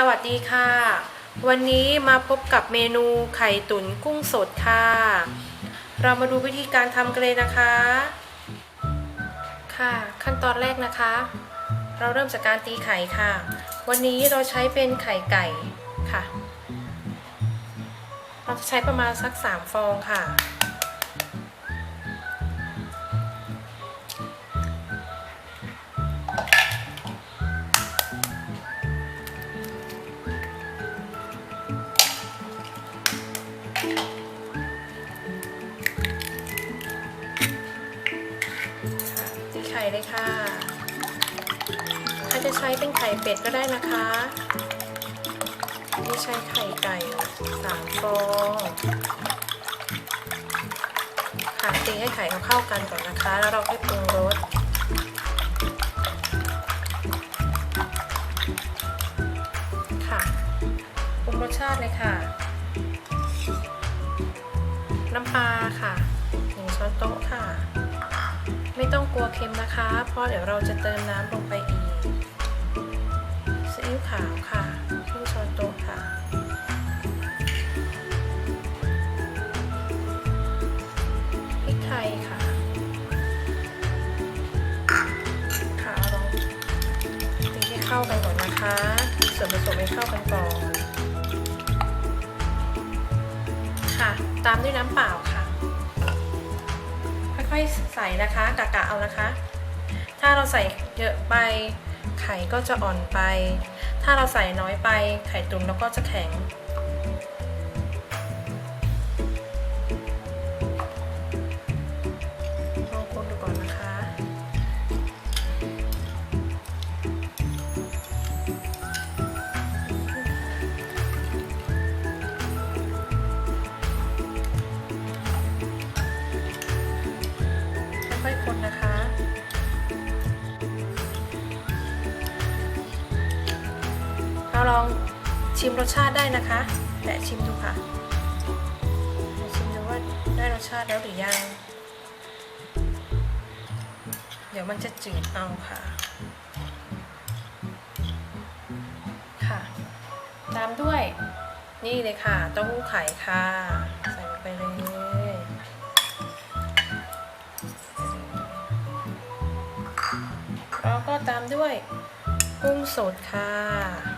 สวัสดีค่ะ วันนี้มาพบกับเมนูไข่ตุ๋นกุ้งสดค่ะ เรามาดูวิธีการทำกันเลยนะคะ ค่ะ ขั้นตอนแรกนะคะ เราเริ่มจากการตีไข่ค่ะ วันนี้เราใช้เป็นไข่ไก่ค่ะ เราจะใช้ประมาณสัก 3 ฟองค่ะ เลยค่ะถ้าจะใช้เป็นไข่เป็ดก็ได้นะคะนี่ใช้ไข่ไก่สามฟองค่ะตีให้ไข่เขาเข้ากันก่อนนะคะ แล้วเราค่อยปรุงรสค่ะปรุงรสชาติเลยค่ะ น้ำปลาค่ะหนึ่งช้อนโต๊ะค่ะ ไม่ต้องกลัวเค็มนะคะ เพราะเดี๋ยวเราจะเติมน้ำลงไปอีกซีอิ๊วขาวค่ะครึ่งช้อนโต๊ะค่ะ พริกไทยค่ะค่ะเอาลองตีให้เข้ากันก่อนนะคะส่วนผสมให้เข้ากันก่อน ค่ะ ตามด้วยน้ำเปล่าค่ะ อยๆใส่นะคะกะกะเอานะคะ ถ้าเราใส่เยอะไปไข่ก็จะอ่อนไป ถ้าเราใส่น้อยไปไข่ตุ๋นเราก็จะแข็ง ลองชิมรสชาติได้นะคะแต่ชิมดูค่ะชิมดูว่าได้รสชาติแล้วหรือยัง เดี๋ยวมันจะจืดเอาค่ะ ค่ะ ตามด้วย นี่เลยค่ะเต้าหู้ไข่ค่ะ ใส่ลงไปเลยแล้วก็ตามด้วยกุ้งสดค่ะ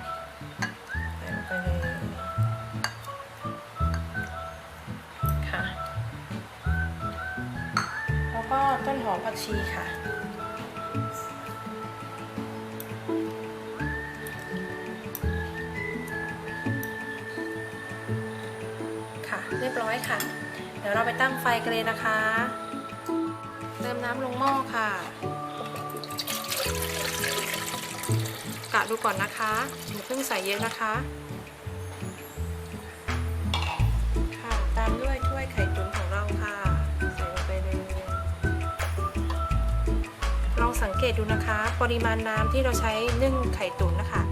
ก็ต้นหอมผักชีค่ะ ค่ะ เรียบร้อยค่ะ เดี๋ยวเราไปตั้งไฟกันเลยนะคะ เติมน้ำลงหม้อค่ะกะดูก่อนนะคะอย่าเพิ่งใส่เยอะนะคะค่ะ เกตดูนะคะ ปริมาณน้ำที่เราใช้นึ่งไข่ตุ๋นนะคะ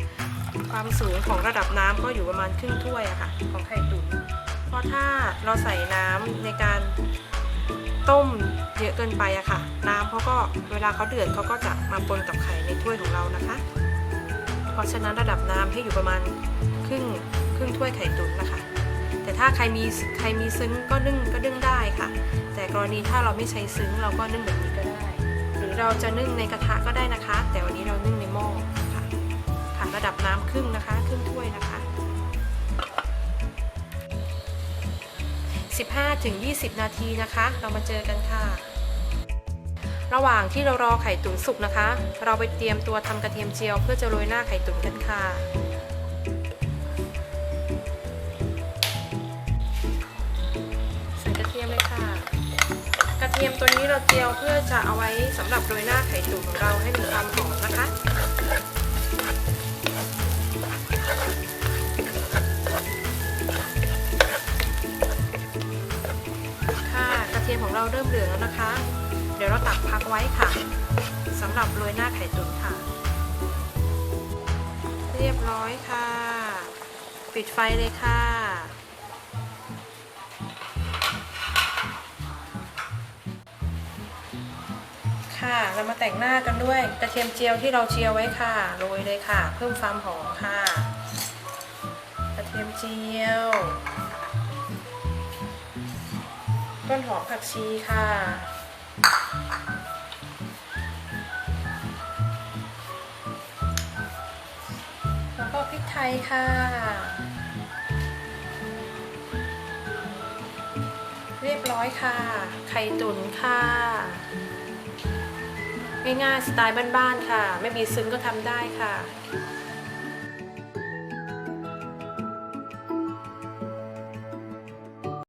ความสูงของระดับน้ำก็อยู่ประมาณครึ่งถ้วยอะค่ะ ของไข่ตุ๋นเพราะถ้าเราใส่น้ำในการต้มเยอะเกินไปอะค่ะ น้ำเขาก็เวลาเขาเดือดเขาก็จะมาปนกับไข่ในถ้วยของเรานะคะ เพราะฉะนั้นระดับน้ำให้อยู่ประมาณครึ่งครึ่งถ้วยไข่ตุ๋นนะคะ แต่ถ้าใครมีใครมีซึ้งก็นึ่งก็นึ่งได้ค่ะ แต่กรณีถ้าเราไม่ใช้ซึ้งเราก็นึ่งแบบนี้ก็ได้หรือ เราจะนึ่งในกระทะก็ได้นะคะ แต่วันนี้เรานึ่งในหม้อค่ะค่ะระดับน้ำครึ่งนะคะครึ่งถ้วยนะคะ 15-20 นาทีนะคะ เรามาเจอกันค่ะ ระหว่างที่เรารอไข่ตุ๋นสุกนะคะ เราไปเตรียมตัวทำกระเทียมเจียวเพื่อจะโรยหน้าไข่ตุ๋นกันค่ะ เทียมตัวนี้เราเจียวเพื่อจะเอาไว้สำหรับโรยหน้าไข่ตุ๋นของเราให้มีความหอมนะคะค่ะกระเทียมของเราเริ่มเหลืองแล้วนะคะ เดี๋ยวเราตักพักไว้ค่ะสำหรับโรยหน้าไข่ตุ๋นค่ะ เรียบร้อยค่ะ ปิดไฟเลยค่ะ ค่ะ เรามาแต่งหน้ากันด้วยกระเทียมเจียวที่เราเจียวไว้ค่ะ โรยเลยค่ะ เพิ่มความหอมค่ะ กระเทียมเจียว ต้นหอมผักชีค่ะแล้วก็พริกไทยค่ะ เรียบร้อยค่ะ ไข่ตุ๋นค่ะ ง่ายๆสไตล์บ้านๆค่ะ ไม่มีซึ้งก็ทำได้ค่ะ